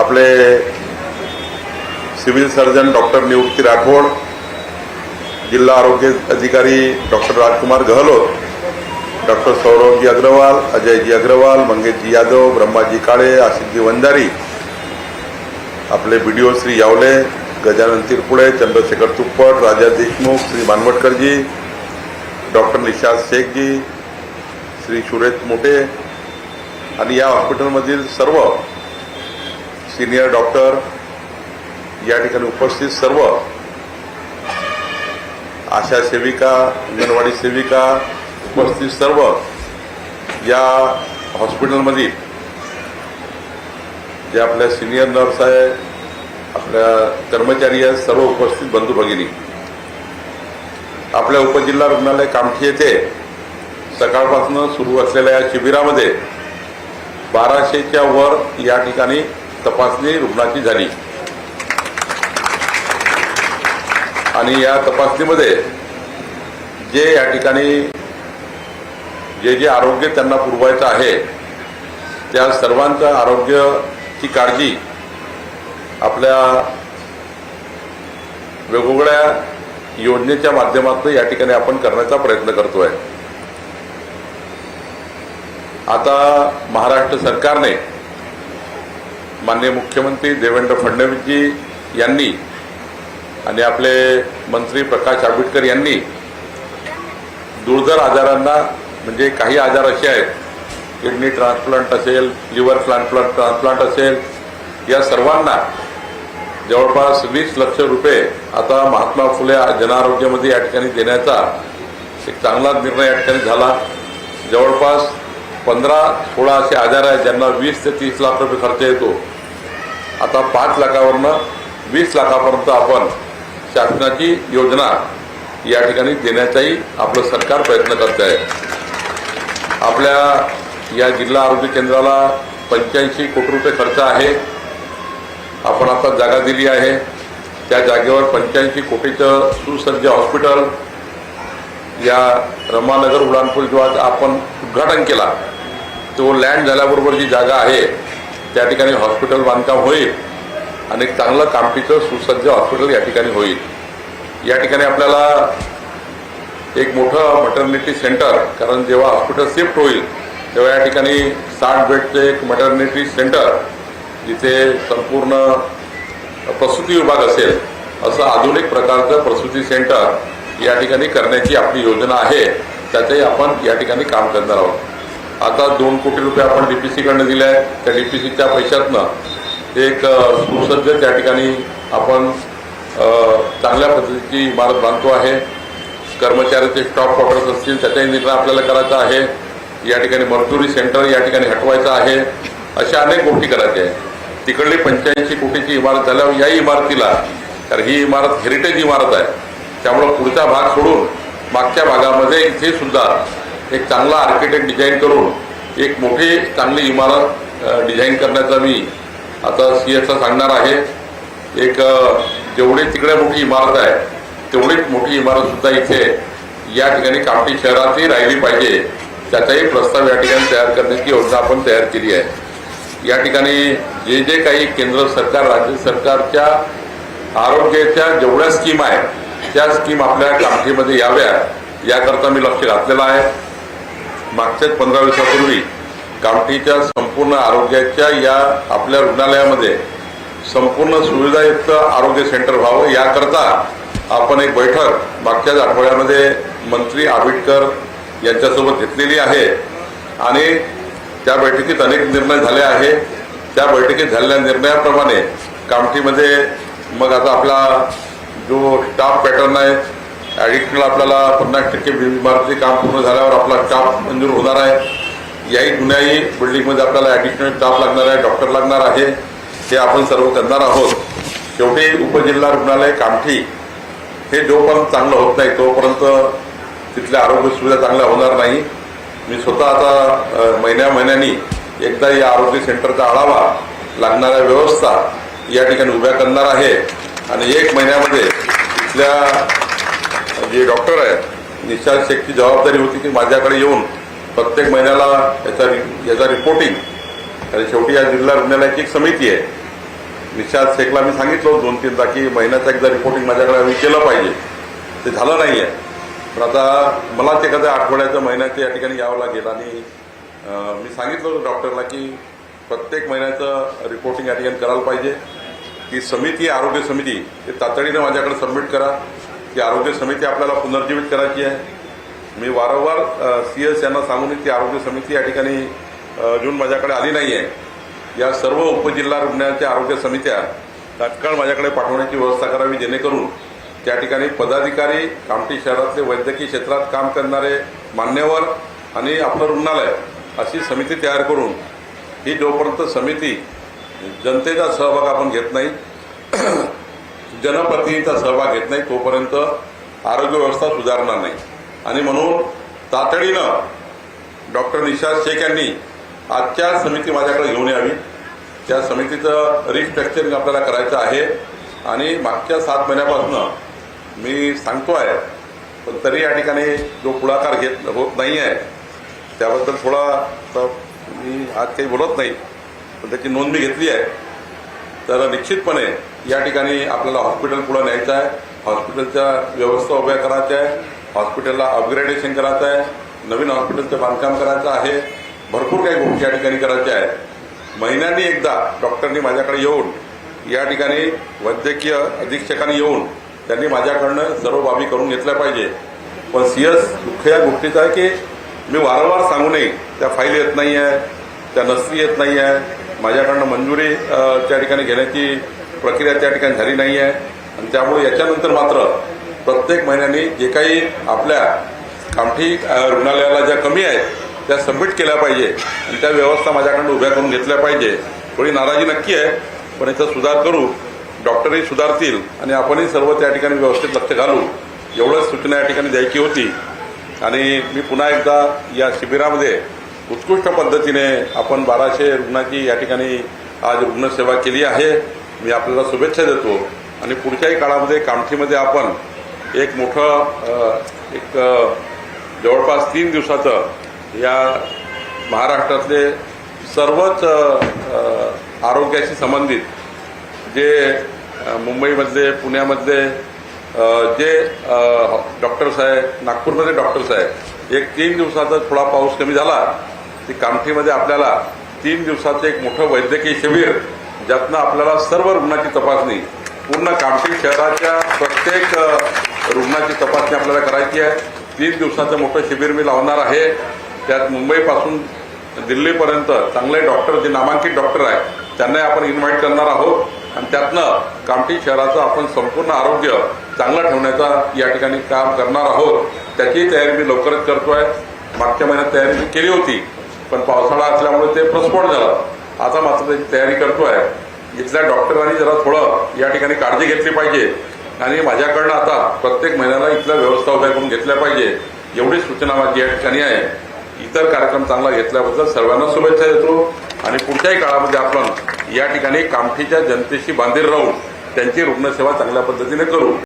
आपले civil surgeon doctor Nivrutti Rathod जिल्हा आरोग्य अधिकारी डॉक्टर राजकुमार गहलोत डॉक्टर सौरभजी अग्रवाल अजयजी अग्रवाल मंगेशजी यादव ब्रह्माजी काळे आशिषजी वंजारी आपले B D O Shri Yawale Gajanan Tirpule Chandrashekhar Tuppat Raja Deshmukh Shri Manwatkarji doctor Nishad Shaikhji Shri Suresh Mothe आणि या हॉस्पिटलमधील सर्व senior doctor या ठिकाणी उपस्थित सर्व आशा सेविका अंगणवाडी सेविका उपस्थित सर्व या हॉस्पिटलमधील जे आपल्या सिनियर नर्स आहे आपल्या कर्मचारी आहेत सर्व उपस्थित बंधू भगिनी. आपल्या उपजिल्हा रुग्णालय कामठी येथे सकाळपासून सुरू असलेल्या या शिबिरामध्ये बाराशेच्या वर या ठिकाणी तपासणी रुग्णाची झाली. आणि या तपासणीमध्ये जे या ठिकाणी जे जे आरोग्य त्यांना पुरवायचं आहे त्या सर्वांचं आरोग्याची काळजी आपल्या वेगवेगळ्या योजनेच्या माध्यमातून या ठिकाणी आपण करण्याचा प्रयत्न करतोय. आता महाराष्ट्र सरकारने माननीय मुख्यमंत्री देवेंद्र फडणवीसजी यांनी आणि आपले मंत्री प्रकाश आंबेडकर यांनी दुर्धर आजारांना म्हणजे काही आजार असे आहेत किडनी ट्रान्सप्लांट असेल लिव्हर ट्रान्सप्लांट ट्रान्सप्लांट असेल या सर्वांना जवळपास वीस लक्ष रुपये आता महात्मा फुले जनआरोग्यामध्ये या ठिकाणी देण्याचा एक चांगला निर्णय या ठिकाणी झाला. जवळपास पंधरा सोळा असे आजार आहेत ज्यांना वीस ते तीस लाख रुपये खर्च येतो. आता पाच लाखावरनं वीस लाखापर्यंत आपण शासनाची योजना या ठिकाणी देण्याचाही आपलं सरकार प्रयत्न करत आहे. आपल्या या जिल्हा आरोग्य केंद्राला पंच्याऐंशी कोटी रुपये खर्च आहे. आपण आता जागा दिली आहे. त्या जागेवर पंच्याऐंशी कोटीचं सुसज्ज हॉस्पिटल या रमानगर उड्डाणपूल जेव्हा आपण उद्घाटन केला तो लँड झाल्याबरोबर जी जागा आहे त्या ठिकाणी हॉस्पिटल बांधकाम होईल आणि एक चांगलं कामटीचं सुसज्ज हॉस्पिटल या ठिकाणी होईल. या ठिकाणी आपल्याला एक मोठं मटर्निटी सेंटर कारण जेव्हा हॉस्पिटल शिफ्ट होईल तेव्हा या ठिकाणी साठ बेडचं एक मटर्निटी सेंटर जिथे संपूर्ण प्रसूती विभाग असेल असं आधुनिक प्रकारचं प्रसूती सेंटर या ठिकाणी करण्याची आपली योजना आहे. त्याचंही आपण या ठिकाणी काम करणार आहोत. आता दोन कोटी रुपये आपण डीपीसीकडनं दिले आहेत त्या डीपीसीच्या पैशातनं एक सुसज्ज त्या ठिकाणी आपण चांगल्या पद्धतीची इमारत बांधतो आहे. कर्मचाऱ्याचे स्टॉक क्वार्टर्स असतील त्याचाही निर्णय आपल्याला करायचा आहे. या ठिकाणी मजदुरी सेंटर या ठिकाणी हटवायचं आहे. अशा अनेक गोष्टी करायच्या आहेत. तिकडली पंच्याऐंशी कोटीची इमारत झाल्यावर याही इमारतीला कारण ही इमारत हेरिटेज इमारत आहे त्यामुळं पुढचा भाग सोडून मागच्या भागामध्ये इथे सुद्धा एक चांगला आर्किटेक्ट डिझाईन करून एक मोठी चांगली इमारत डिझाईन करण्याचा मी आता सी एसला सांगणार आहे. एक जेवढी तिकडे मोठी इमारत आहे तेवढीच मोठी इमारत सुद्धा इथे या ठिकाणी कामठी शहरातही राहिली पाहिजे. त्याचाही प्रस्ताव या ठिकाणी तयार करण्याची योजना आपण तयार केली आहे. या ठिकाणी जे जे काही केंद्र सरकार राज्य सरकारच्या आरोग्याच्या जेवढ्या स्कीम आहेत त्या स्कीम आपल्या कामठीमध्ये याव्या याकरता मी लक्ष घातलेलं आहे. मागच्याच पंधरा दिवसापूर्वी कामठीच्या संपूर्ण आरोग्याच्या या आपल्या रुग्णालयामध्ये संपूर्ण सुविधायुक्त आरोग्य सेंटर व्हावं याकरता आपण एक बैठक मागच्याच आठवड्यामध्ये मंत्री आंबेडकर यांच्यासोबत घेतलेली आहे. आणि त्या बैठकीत अनेक निर्णय झाले आहे त्या बैठकीत झालेल्या निर्णयाप्रमाणे कामठीमध्ये मग आता आपला जो स्टाफ पॅटर्न आहे ॲडिशनल आपल्याला पन्नास टक्के इमारतीचे काम पूर्ण झाल्यावर आपला स्टाफ मंजूर होणार आहे. याही जुन्याही बिल्डिंगमध्ये आपल्याला ॲडिशनल स्टाफ लागणार आहे डॉक्टर लागणार आहे. हे आपण सर्व करणार आहोत. शेवटी उपजिल्हा रुग्णालय कामठी हे जोपर्यंत चांगलं होत नाही तोपर्यंत तिथल्या आरोग्य सुविधा चांगल्या होणार नाही. मी स्वतः आता महिन्या महिन्यांनी एकदा या आरोग्य सेंटरचा आढावा लागणाऱ्या व्यवस्था या ठिकाणी उभ्या करणार आहे. आणि एक महिन्यामध्ये तिथल्या जे डॉक्टर आहेत निशांत शेखची जबाबदारी होती की माझ्याकडे येऊन प्रत्येक महिन्याला याचा रि- याचा रिपोर्टिंग आणि शेवटी या जिल्हा रुग्णालयाची एक समिती आहे. निशाद शेखला मी सांगितलं दोन तीनदा की महिन्याचं एकदा रिपोर्टिंग माझ्याकडे आम्ही केलं पाहिजे. ते झालं नाही आहे पण आता मला ते एखाद्या आठवड्याचं महिन्याचं या ठिकाणी यावं लागेल. आणि मी सांगितलं होतं डॉक्टरला की प्रत्येक महिन्याचं रिपोर्टिंग या ठिकाणी करायला पाहिजे. ती समिती आरोग्य समिती ते तातडीनं माझ्याकडे सबमिट करा. ती आरोग्य समिती आपल्याला पुनर्जीवित करायची आहे. मी वारंवार सी एस यांना सांगून ती आरोग्य समिती या ठिकाणी अजून माझ्याकडे आली नाही आहे या सर्व उपजिल्हा रुग्णालयाच्या आरोग्य समित्या तात्काळ माझ्याकडे पाठवण्याची व्यवस्था करावी जेणेकरून त्या ठिकाणी पदाधिकारी कामठी शहरातले वैद्यकीय क्षेत्रात काम करणारे मान्यवर आणि आपलं रुग्णालय अशी समिती तयार करून ही जोपर्यंत समिती जनतेचा सहभाग आपण घेत नाही जनप्रतिनिधीचा सहभाग घेत नाही तोपर्यंत आरोग्य व्यवस्था सुधारणार नाही. आणि म्हणून तातडीनं डॉक्टर निशाद शेख यांनी आजच्या समिती माझ्याकडे घेऊन यावी. त्या समितीचं रिस्ट्रक्चरिंग आपल्याला करायचं आहे. आणि मागच्या सात महिन्यापासून मी सांगतो आहे पण तरी या ठिकाणी जो पुढाकार घेत होत नाही आहे त्याबद्दल थोडा मी आज काही बोलत नाही पण त्याची नोंद मी घेतली आहे. तर निश्चितपणे या ठिकाणी आपल्याला हॉस्पिटल पुढे न्यायचं आहे. हॉस्पिटलच्या व्यवस्था उभ्या करायच्या आहे. हॉस्पिटलला अपग्रेडेशन करायचं आहे. नवीन हॉस्पिटलचं बांधकाम करायचं आहे. भरपूर काही गोष्टी या ठिकाणी करायच्या आहेत. महिन्यांनी एकदा डॉक्टरनी माझ्याकडे येऊन या ठिकाणी वैद्यकीय अधीक्षकांनी येऊन त्यांनी माझ्याकडनं सर्व बाबी करून घेतल्या पाहिजे. पण सीएस दुःख या गोष्टीचं आहे की मी वारंवार सांगू नये त्या फाईल येत नाही आहे त्या नसती येत नाही आहे माझ्याकडनं मंजुरी त्या ठिकाणी घेण्याची प्रक्रिया त्या ठिकाणी झाली नाही आहे. आणि त्यामुळे याच्यानंतर मात्र प्रत्येक महिन्याने जे काही आपल्या कामठी रुग्णालयाला ज्या कमी आहेत त्या सबमिट केल्या पाहिजे. आणि त्या व्यवस्था माझ्याकडून उभ्या करून घेतल्या पाहिजे. थोडी नाराजी नक्की आहे पण याचा सुधार करू. डॉक्टरही सुधारतील आणि आपणही सर्व त्या ठिकाणी व्यवस्थित लक्ष घालू. एवढंच सूचना या ठिकाणी द्यायची होती. आणि मी पुन्हा एकदा या शिबिरामध्ये उत्कृष्ट पद्धतीने आपण बाराशे रुग्णाची या ठिकाणी आज रुग्णसेवा केली आहे. मी आपल्याला शुभेच्छा देतो. आणि पुढच्याही काळामध्ये कामठीमध्ये आपण एक मोठं एक जवळपास तीन दिवसाचं या महाराष्ट्रातले सर्वच आरोग्याशी संबंधित जे मुंबईमधले पुण्यामधले जे डॉक्टर्स आहे नागपूरमध्ये डॉक्टर्स आहे एक तीन दिवसाचा थोडा पाऊस कमी झाला ती कामठीमध्ये आपल्याला तीन दिवसाचं एक मोठं वैद्यकीय शिबिर ज्यातनं आपल्याला सर्व रुग्णाची तपासणी पूर्ण कामठी शहराच्या प्रत्येक रुग्णाची तपासणी आपल्याला करायची आहे. तीन दिवसाचं मोठं शिबिर मी लावणार आहे. त्यात मुंबईपासून दिल्लीपर्यंत चांगले डॉक्टर जे नामांकित डॉक्टर आहेत त्यांनाही आपण इन्व्हाइट करणार आहोत. आणि त्यातनं कामठी शहराचं आपण संपूर्ण आरोग्य चांगलं ठेवण्याचा या ठिकाणी काम करणार आहोत. त्याची तयारी मी लवकरच करतो आहे मागच्या महिन्यात तयारी मी केली होती पण पावसाळा असल्यामुळे ते प्रस्फोट झालं. आता मात्र त्याची तयारी आहे. इथल्या डॉक्टरांनी जरा थोडं या ठिकाणी काळजी घेतली पाहिजे. आणि माझ्याकडनं आता प्रत्येक महिन्याला इथल्या व्यवस्था उभ्या करून घेतल्या पाहिजे. एवढी सूचना माझी या ठिकाणी आहे. इतर कार्यक्रम चांगला घेतल्याबद्दल सर्वांना शुभेच्छा देतो. आणि पुढच्याही काळामध्ये आपण या ठिकाणी कामठीच्या जनतेशी बांधील राहून त्यांची रुग्णसेवा चांगल्या पद्धतीने करू.